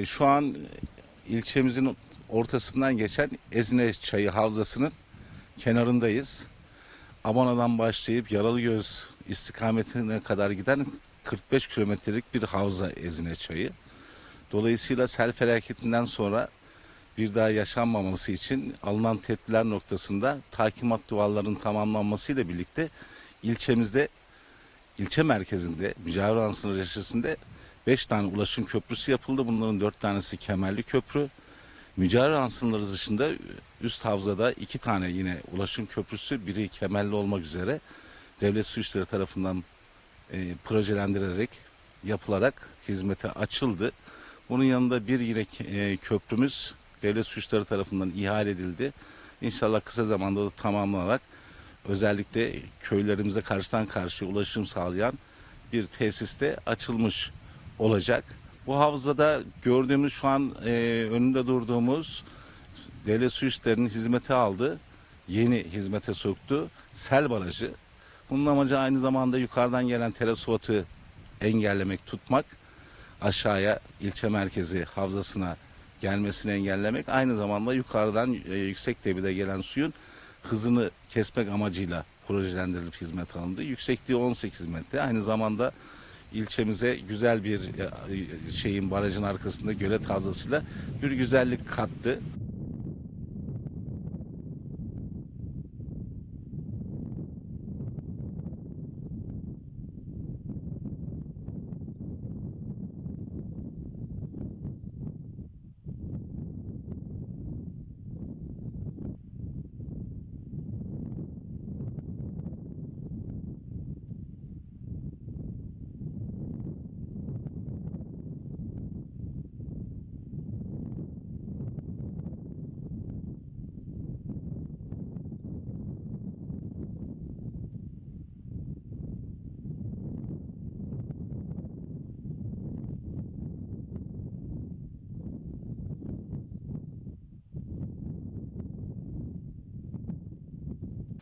E, Şu an ilçemizin ortasından geçen Ezine Çayı Havzası'nın kenarındayız. Abana'dan başlayıp Yaralıgöz istikametine kadar giden 45 kilometrelik bir havza Ezine Çayı. Dolayısıyla sel felaketinden sonra bir daha yaşanmaması için alınan tedbirler noktasında takimat duvarlarının tamamlanmasıyla birlikte ilçemizde ilçe merkezinde Mücavir sınır yaşasında 5 tane ulaşım köprüsü yapıldı. Bunların 4 tanesi kemerli köprü. Mücavir sınırları dışında üst havzada 2 tane yine ulaşım köprüsü biri kemerli olmak üzere devlet su işleri tarafından e, projelendirerek yapılarak hizmete açıldı. Bunun yanında bir yine e, köprümüz devlet su işleri tarafından ihale edildi. İnşallah kısa zamanda da tamamlanarak özellikle köylerimize karşıdan karşıya ulaşım sağlayan bir tesiste açılmış olacak. Bu havzada gördüğümüz şu an e, önünde durduğumuz devlet su işlerinin hizmete aldı. Yeni hizmete soktu. Sel barajı. Bunun amacı aynı zamanda yukarıdan gelen terasuatı engellemek, tutmak. Aşağıya ilçe merkezi havzasına gelmesini engellemek. Aynı zamanda yukarıdan e, yüksek debide gelen suyun hızını kesmek amacıyla projelendirilip hizmet alındı. Yüksekliği 18 metre. Aynı zamanda ilçemize güzel bir e, şeyin barajın arkasında gölet havzasıyla bir güzellik kattı.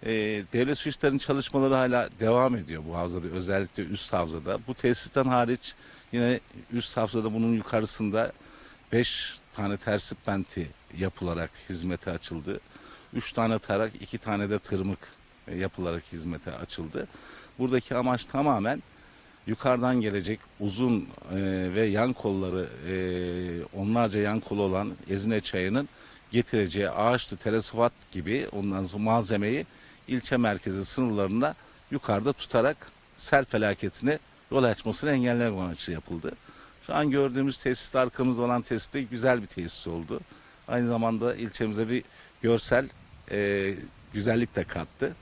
E, devlet su işlerinin çalışmaları hala devam ediyor bu havzada özellikle üst havzada. Bu tesisten hariç yine üst havzada bunun yukarısında 5 tane tersip benti yapılarak hizmete açıldı. 3 tane tarak, 2 tane de tırmık e, yapılarak hizmete açıldı. Buradaki amaç tamamen yukarıdan gelecek uzun e, ve yan kolları e, onlarca yan kolu olan Ezine Çayı'nın getireceği ağaçlı telesifat gibi ondan sonra malzemeyi ilçe merkezi sınırlarında yukarıda tutarak sel felaketine yol açmasını engellemek amaçlı yapıldı. Şu an gördüğümüz tesiste arkamızda olan tesiste güzel bir tesis oldu. Aynı zamanda ilçemize bir görsel e, güzellik de kattı.